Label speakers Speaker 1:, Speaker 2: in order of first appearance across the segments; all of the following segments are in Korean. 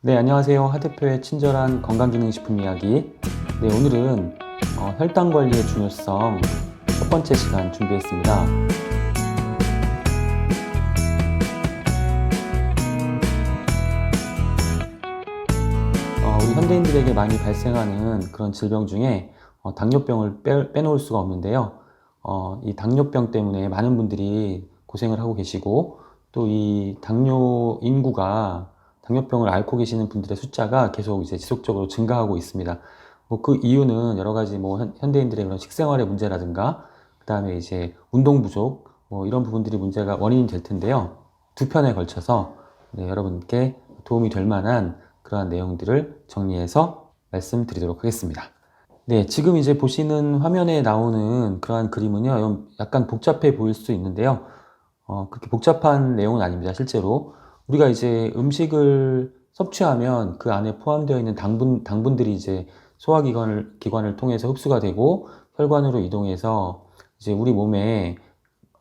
Speaker 1: 네, 안녕하세요. 하대표의 친절한 건강기능식품 이야기. 네, 오늘은 어, 혈당 관리의 중요성 첫 번째 시간 준비했습니다. 어, 우리 현대인들에게 많이 발생하는 그런 질병 중에 어, 당뇨병을 빼, 빼놓을 수가 없는데요. 어, 이 당뇨병 때문에 많은 분들이 고생을 하고 계시고 또 이 당뇨 인구가 당뇨병을 앓고 계시는 분들의 숫자가 계속 이제 지속적으로 증가하고 있습니다. 뭐 그 이유는 여러 가지 뭐 현- 현대인들의 그런 식생활의 문제라든가 그다음에 이제 운동 부족 뭐 이런 부분들이 문제가 원인이 될 텐데요. 두 편에 걸쳐서 네, 여러분께 도움이 될 만한 그러한 내용들을 정리해서 말씀드리도록 하겠습니다. 네, 지금 이제 보시는 화면에 나오는 그러한 그림은요, 약간 복잡해 보일 수 있는데요. 어, 그렇게 복잡한 내용은 아닙니다, 실제로. 우리가 이제 음식을 섭취하면 그 안에 포함되어 있는 당분, 당분들이 이제 소화기관을, 기관을 통해서 흡수가 되고 혈관으로 이동해서 이제 우리 몸에,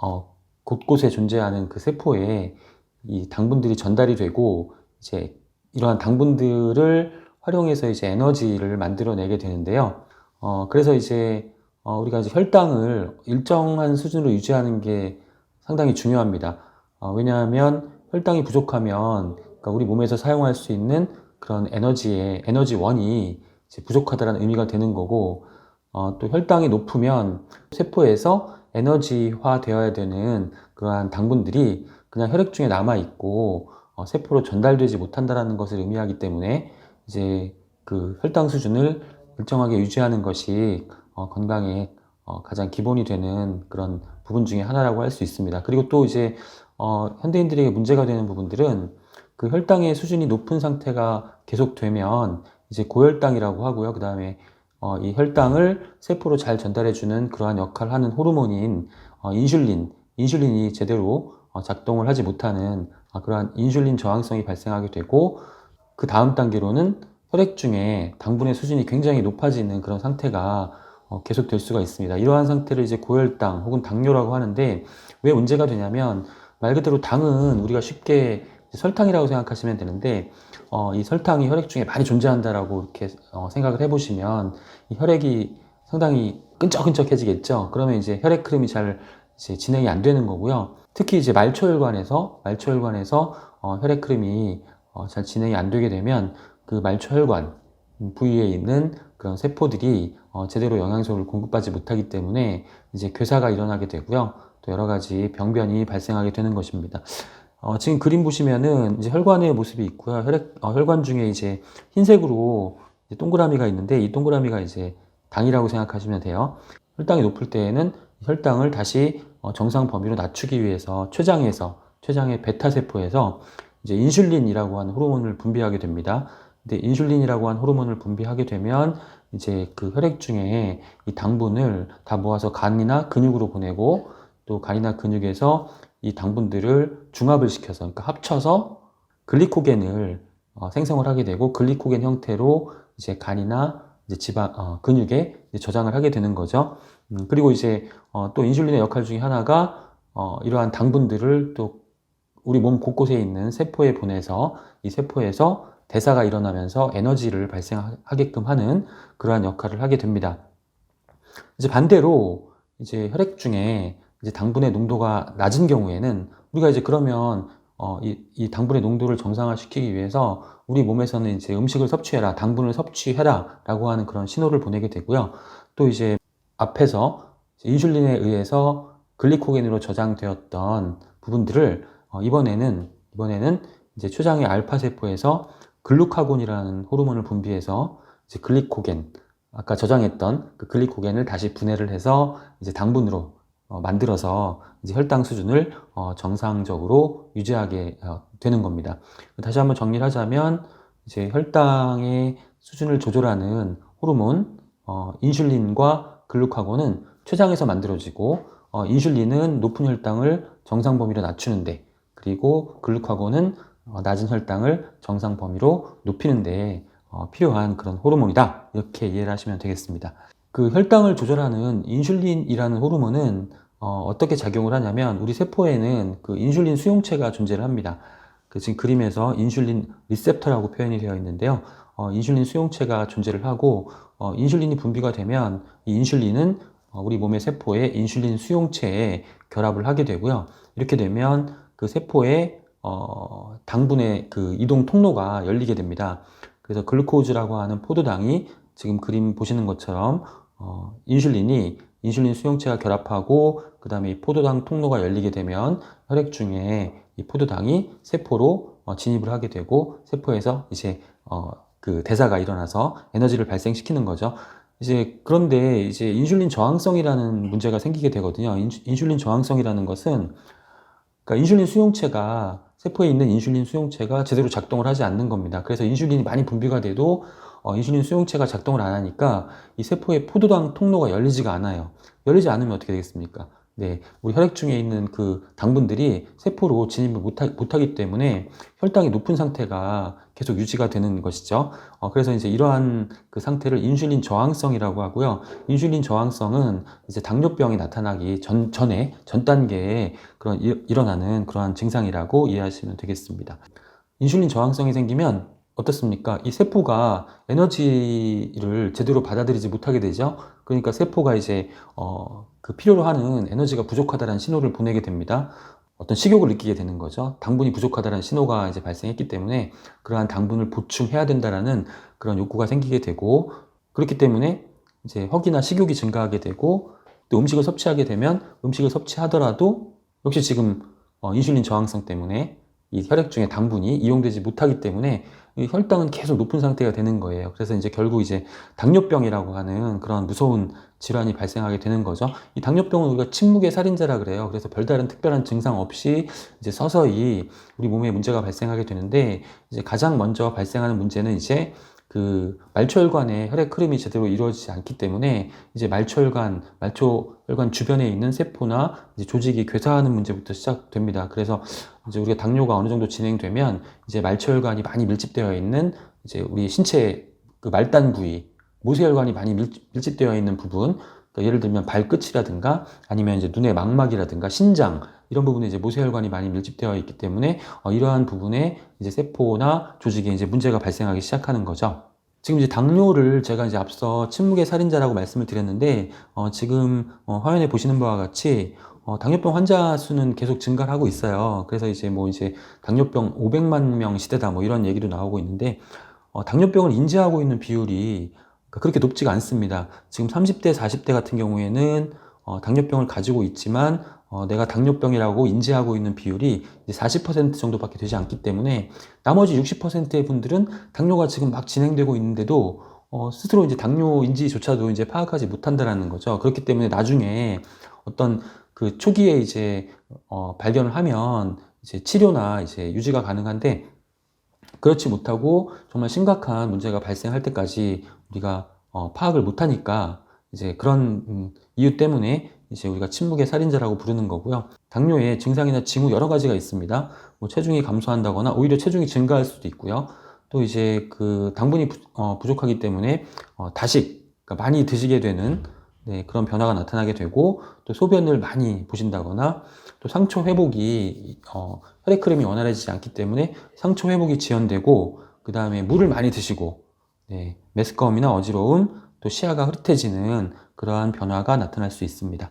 Speaker 1: 어, 곳곳에 존재하는 그 세포에 이 당분들이 전달이 되고 이제 이러한 당분들을 활용해서 이제 에너지를 만들어내게 되는데요. 어, 그래서 이제, 어, 우리가 이제 혈당을 일정한 수준으로 유지하는 게 상당히 중요합니다. 어, 왜냐하면 혈당이 부족하면 그러니까 우리 몸에서 사용할 수 있는 그런 에너지의 에너지원이 이제 부족하다는 의미가 되는 거고 어, 또 혈당이 높으면 세포에서 에너지화 되어야 되는 그러한 당분들이 그냥 혈액 중에 남아 있고 어, 세포로 전달되지 못한다라는 것을 의미하기 때문에 이제 그 혈당 수준을 일정하게 유지하는 것이 어, 건강에 어, 가장 기본이 되는 그런 부분 중에 하나라고 할 수 있습니다. 그리고 또 이제 어, 현대인들에게 문제가 되는 부분들은 그 혈당의 수준이 높은 상태가 계속되면 이제 고혈당이라고 하고요. 그 다음에 어, 이 혈당을 세포로 잘 전달해주는 그러한 역할을 하는 호르몬인 어, 인슐린, 인슐린이 제대로 어, 작동을 하지 못하는 아, 그러한 인슐린 저항성이 발생하게 되고 그 다음 단계로는 혈액 중에 당분의 수준이 굉장히 높아지는 그런 상태가 어, 계속될 수가 있습니다. 이러한 상태를 이제 고혈당 혹은 당뇨라고 하는데 왜 문제가 되냐면 말 그대로 당은 우리가 쉽게 설탕이라고 생각하시면 되는데 어, 이 설탕이 혈액 중에 많이 존재한다라고 이렇게 어, 생각을 해보시면 이 혈액이 상당히 끈적끈적해지겠죠. 그러면 이제 혈액 흐름이 잘 이제 진행이 안 되는 거고요. 특히 이제 말초혈관에서 말초혈관에서 어, 혈액 흐름이 어, 잘 진행이 안 되게 되면 그 말초혈관 부위에 있는 그런 세포들이 어, 제대로 영양소를 공급받지 못하기 때문에 이제 괴사가 일어나게 되고요. 또 여러 가지 병변이 발생하게 되는 것입니다. 어, 지금 그림 보시면은 이제 혈관의 모습이 있고요. 혈액, 어, 혈관 중에 이제 흰색으로 이제 동그라미가 있는데 이 동그라미가 이제 당이라고 생각하시면 돼요. 혈당이 높을 때에는 혈당을 다시 어, 정상 범위로 낮추기 위해서 췌장에서 췌장의 베타 세포에서 이제 인슐린이라고 하는 호르몬을 분비하게 됩니다. 근데 인슐린이라고 하는 호르몬을 분비하게 되면 이제 그 혈액 중에 이 당분을 다 모아서 간이나 근육으로 보내고 또 간이나 근육에서 이 당분들을 중합을 시켜서 그러니까 합쳐서 글리코겐을 어, 생성을 하게 되고 글리코겐 형태로 이제 간이나 이제 지방 어, 근육에 이제 저장을 하게 되는 거죠. 음, 그리고 이제 어, 또 인슐린의 역할 중에 하나가 어, 이러한 당분들을 또 우리 몸 곳곳에 있는 세포에 보내서 이 세포에서 대사가 일어나면서 에너지를 발생하게끔 하는 그러한 역할을 하게 됩니다. 이제 반대로 이제 혈액 중에 이제 당분의 농도가 낮은 경우에는 우리가 이제 그러면 어, 이, 이 당분의 농도를 정상화시키기 위해서 우리 몸에서는 이제 음식을 섭취해라, 당분을 섭취해라 라고 하는 그런 신호를 보내게 되고요. 또 이제 앞에서 인슐린에 의해서 글리코겐으로 저장되었던 부분들을 어, 이번에는 이번에는 이제 췌장의 알파 세포에서 글루카곤이라는 호르몬을 분비해서 이제 글리코겐 아까 저장했던 그 글리코겐을 다시 분해를 해서 이제 당분으로 어, 만들어서 이제 혈당 수준을 어, 정상적으로 유지하게 어, 되는 겁니다. 다시 한번 정리를 하자면 이제 혈당의 수준을 조절하는 호르몬 어, 인슐린과 글루카곤은 췌장에서 만들어지고 어, 인슐린은 높은 혈당을 정상 범위로 낮추는데 그리고 글루카곤은 어, 낮은 혈당을 정상 범위로 높이는데 어, 필요한 그런 호르몬이다 이렇게 이해를 하시면 되겠습니다. 그 혈당을 조절하는 인슐린이라는 호르몬은 어, 떻게 작용을 하냐면 우리 세포에는 그 인슐린 수용체가 존재를 합니다. 그그 지금 그림에서 인슐린 리셉터라고 표현이 되어 있는데요. 어, 인슐린 수용체가 존재를 하고 어, 인슐린이 분비가 되면 이 인슐린은 어, 우리 몸의 세포에 인슐린 수용체에 결합을 하게 되고요. 이렇게 되면 그 세포에 어, 당분의 그 이동 통로가 열리게 됩니다. 그래서 글루코즈라고 하는 포도당이 지금 그림 보시는 것처럼 어, 인슐린이 인슐린 수용체가 결합하고 그 다음에 이 포도당 통로가 열리게 되면 혈액 중에 이 포도당이 세포로 어, 진입을 하게 되고 세포에서 이제 어, 그 대사가 일어나서 에너지를 발생시키는 거죠. 이제 그런데 이제 인슐린 저항성이라는 문제가 생기게 되거든요. 인, 인슐린 저항성이라는 것은 그러니까 인슐린 수용체가 세포에 있는 인슐린 수용체가 제대로 작동을 하지 않는 겁니다. 그래서 인슐린이 많이 분비가 돼도 어, 인슐린 수용체가 작동을 안 하니까 이 세포의 포도당 통로가 열리지가 않아요. 열리지 않으면 어떻게 되겠습니까? 네, 우리 혈액 중에 있는 그 당분들이 세포로 진입을 못하, 못하 기 때문에 혈당이 높은 상태가 계속 유지가 되는 것이죠. 어, 그래서 이제 이러한 그 상태를 인슐린 저항성이라고 하고요. 인슐린 저항성은 이제 당뇨병이 나타나기 전, 전에, 전 단계에 그런 일, 일어나는 그러한 증상이라고 이해하시면 되겠습니다. 인슐린 저항성이 생기면 어떻습니까? 이 세포가 에너지를 제대로 받아들이지 못하게 되죠. 그러니까 세포가 이제 어, 그 필요로 하는 에너지가 부족하다는 신호를 보내게 됩니다. 어떤 식욕을 느끼게 되는 거죠. 당분이 부족하다는 신호가 이제 발생했기 때문에 그러한 당분을 보충해야 된다라는 그런 욕구가 생기게 되고 그렇기 때문에 이제 허기나 식욕이 증가하게 되고 또 음식을 섭취하게 되면 음식을 섭취하더라도 역시 지금 어, 인슐린 저항성 때문에 이 혈액 중에 당분이 이용되지 못하기 때문에 이 혈당은 계속 높은 상태가 되는 거예요. 그래서 이제 결국 이제 당뇨병이라고 하는 그런 무서운 질환이 발생하게 되는 거죠. 이 당뇨병은 우리가 침묵의 살인자라 그래요. 그래서 별다른 특별한 증상 없이 이제 서서히 우리 몸에 문제가 발생하게 되는데 이제 가장 먼저 발생하는 문제는 이제 그 말초혈관의 혈액 흐름이 제대로 이루어지지 않기 때문에 이제 말초혈관, 말초혈관 주변에 있는 세포나 이제 조직이 괴사하는 문제부터 시작됩니다. 그래서 이제 우리가 당뇨가 어느 정도 진행되면 이제 말초혈관이 많이 밀집되어 있는 이제 우리 신체 그 말단 부위, 모세혈관이 많이 밀, 밀집되어 있는 부분, 그러니까 예를 들면 발끝이라든가 아니면 이제 눈의 망막이라든가 신장 이런 부분에 이제 모세혈관이 많이 밀집되어 있기 때문에 어, 이러한 부분에 이제 세포나 조직에 이제 문제가 발생하기 시작하는 거죠. 지금 이제 당뇨를 제가 이제 앞서 침묵의 살인자라고 말씀을 드렸는데 어, 지금 어, 화면에 보시는 바와 같이 어, 당뇨병 환자 수는 계속 증가를 하고 있어요. 그래서 이제 뭐 이제 당뇨병 500만 명 시대다 뭐 이런 얘기도 나오고 있는데 어, 당뇨병을 인지하고 있는 비율이 그렇게 높지가 않습니다. 지금 30대, 40대 같은 경우에는 어, 당뇨병을 가지고 있지만 어, 내가 당뇨병이라고 인지하고 있는 비율이 40% 정도밖에 되지 않기 때문에 나머지 60%의 분들은 당뇨가 지금 막 진행되고 있는데도 어, 스스로 이제 당뇨인지조차도 이제 파악하지 못한다라는 거죠. 그렇기 때문에 나중에 어떤 그 초기에 이제 어, 발견을 하면 이제 치료나 이제 유지가 가능한데 그렇지 못하고 정말 심각한 문제가 발생할 때까지 우리가 어, 파악을 못하니까 이제 그런 음, 이유 때문에 이제 우리가 침묵의 살인자라고 부르는 거고요. 당뇨의 증상이나 징후 여러 가지가 있습니다. 뭐 체중이 감소한다거나 오히려 체중이 증가할 수도 있고요. 또 이제 그 당분이 부, 어, 부족하기 때문에 어, 다식, 그러니까 많이 드시게 되는 네, 그런 변화가 나타나게 되고 또 소변을 많이 보신다거나 또 상처 회복이 어, 혈액 흐름이 원활해지지 않기 때문에 상처 회복이 지연되고 그 다음에 물을 많이 드시고 네, 메스꺼움이나 어지러움 또 시야가 흐릿해지는 그러한 변화가 나타날 수 있습니다.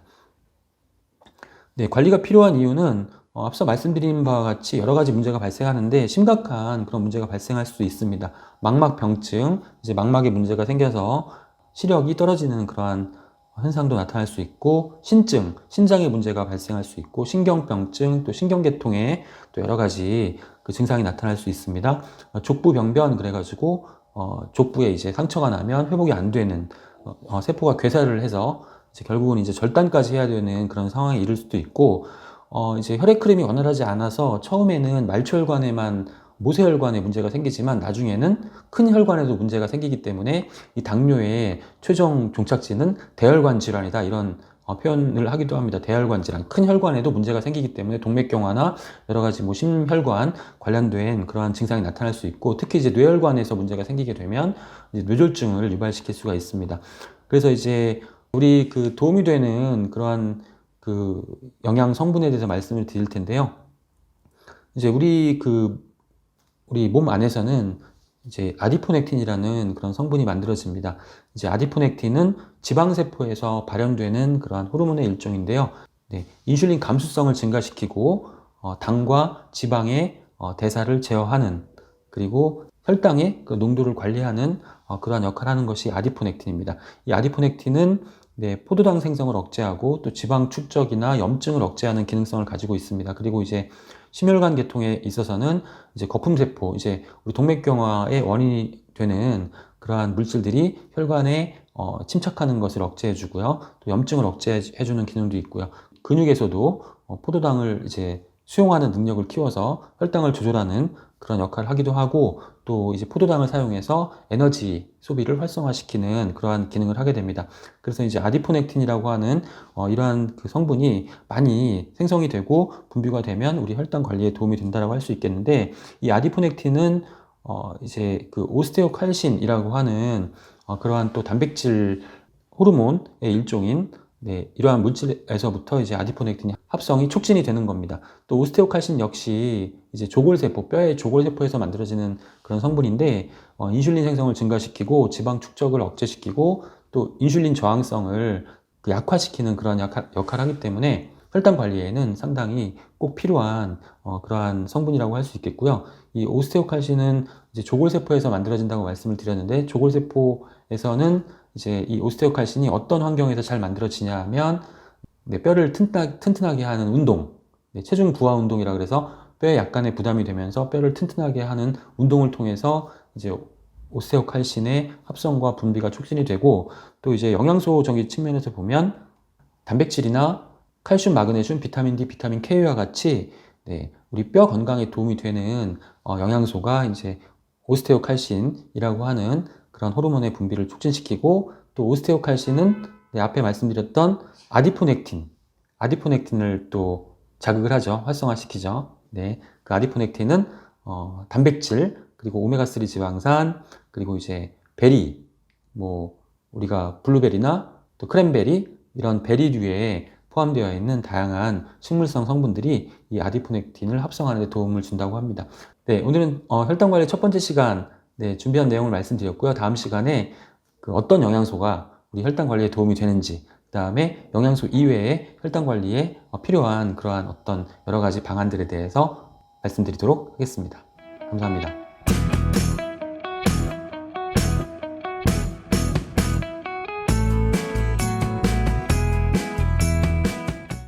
Speaker 1: 네, 관리가 필요한 이유는 어, 앞서 말씀드린 바와 같이 여러 가지 문제가 발생하는데 심각한 그런 문제가 발생할 수 있습니다. 망막 병증, 이제 망막에 문제가 생겨서 시력이 떨어지는 그러한 현상도 나타날 수 있고 신증, 신장에 문제가 발생할 수 있고 신경병증, 또 신경계통에 또 여러 가지 그 증상이 나타날 수 있습니다. 어, 족부 병변 그래가지고 어, 족부에 이제 상처가 나면 회복이 안 되는 어, 어, 세포가 괴사를 해서 이제 결국은 이제 절단까지 해야 되는 그런 상황에 이를 수도 있고 어, 이제 혈액 흐름이 원활하지 않아서 처음에는 말초혈관에만 모세혈관에 문제가 생기지만 나중에는 큰 혈관에도 문제가 생기기 때문에 이 당뇨의 최종 종착지는 대혈관 질환이다 이런 어, 표현을 하기도 합니다. 대혈관 질환, 큰 혈관에도 문제가 생기기 때문에 동맥경화나 여러 가지 뭐 심혈관 관련된 그러한 증상이 나타날 수 있고 특히 이제 뇌혈관에서 문제가 생기게 되면 이제 뇌졸중을 유발시킬 수가 있습니다. 그래서 이제 우리 그 도움이 되는 그러한 그 영양 성분에 대해서 말씀을 드릴 텐데요. 이제 우리 그 우리 몸 안에서는 이제 아디포넥틴이라는 그런 성분이 만들어집니다. 이제 아디포넥틴은 지방세포에서 발현되는 그러한 호르몬의 일종인데요. 네, 인슐린 감수성을 증가시키고 어, 당과 지방의 어, 대사를 제어하는 그리고 혈당의 그 농도를 관리하는 어, 그러한 역할을 하는 것이 아디포넥틴입니다. 이 아디포넥틴은 네, 포도당 생성을 억제하고 또 지방 축적이나 염증을 억제하는 기능성을 가지고 있습니다. 그리고 이제 심혈관 계통에 있어서는 이제 거품세포, 이제 우리 동맥경화의 원인이 되는 그러한 물질들이 혈관에 어, 침착하는 것을 억제해주고요. 또 염증을 억제해주는 기능도 있고요. 근육에서도 어, 포도당을 이제 수용하는 능력을 키워서 혈당을 조절하는 그런 역할을 하기도 하고 또 이제 포도당을 사용해서 에너지 소비를 활성화시키는 그러한 기능을 하게 됩니다. 그래서 이제 아디포넥틴이라고 하는 어, 이러한 그 성분이 많이 생성이 되고 분비가 되면 우리 혈당 관리에 도움이 된다라고 할 수 있겠는데 이 아디포넥틴은 어, 이제 그 오스테오칼신이라고 하는 어, 그러한 또 단백질 호르몬의 일종인 네, 이러한 물질에서부터 이제 아디포넥틴이 합성이 촉진이 되는 겁니다. 또 오스테오칼신 역시 이제 조골세포, 뼈의 조골세포에서 만들어지는 그런 성분인데 어, 인슐린 생성을 증가시키고 지방 축적을 억제시키고 또 인슐린 저항성을 그 약화시키는 그런 역할, 역할을 하기 때문에 혈당 관리에는 상당히 꼭 필요한 어, 그러한 성분이라고 할 수 있겠고요. 이 오스테오칼신은 이제 조골세포에서 만들어진다고 말씀을 드렸는데 조골세포에서는 이제 이 오스테오칼신이 어떤 환경에서 잘 만들어지냐면 네, 뼈를 튼튼하, 튼튼하 게 하는 운동, 네, 체중 부하 운동이라 그래서 뼈에 약간의 부담이 되면서 뼈를 튼튼하게 하는 운동을 통해서 이제 오스테오칼신의 합성과 분비가 촉진이 되고 또 이제 영양소적인 측면에서 보면 단백질이나 칼슘, 마그네슘, 비타민 D, 비타민 K와 같이 네, 우리 뼈 건강에 도움이 되는 어, 영양소가 이제 오스테오칼신이라고 하는 그런 호르몬의 분비를 촉진시키고 또 오스테오칼신은 네, 앞에 말씀드렸던 아디포넥틴, 아디포넥틴을 또 자극을 하죠. 활성화시키죠. 네, 그 아디포넥틴은 어, 단백질 그리고 오메가3 지방산 그리고 이제 베리 뭐 우리가 블루베리나 또 크랜베리 이런 베리류에 포함되어 있는 다양한 식물성 성분들이 이 아디포넥틴을 합성하는 데 도움을 준다고 합니다. 네, 오늘은 어, 혈당 관리 첫 번째 시간 네, 준비한 내용을 말씀드렸고요. 다음 시간에 그 어떤 영양소가 우리 혈당 관리에 도움이 되는지, 그 다음에 영양소 이외에 혈당 관리에 어, 필요한 그러한 어떤 여러 가지 방안들에 대해서 말씀드리도록 하겠습니다. 감사합니다.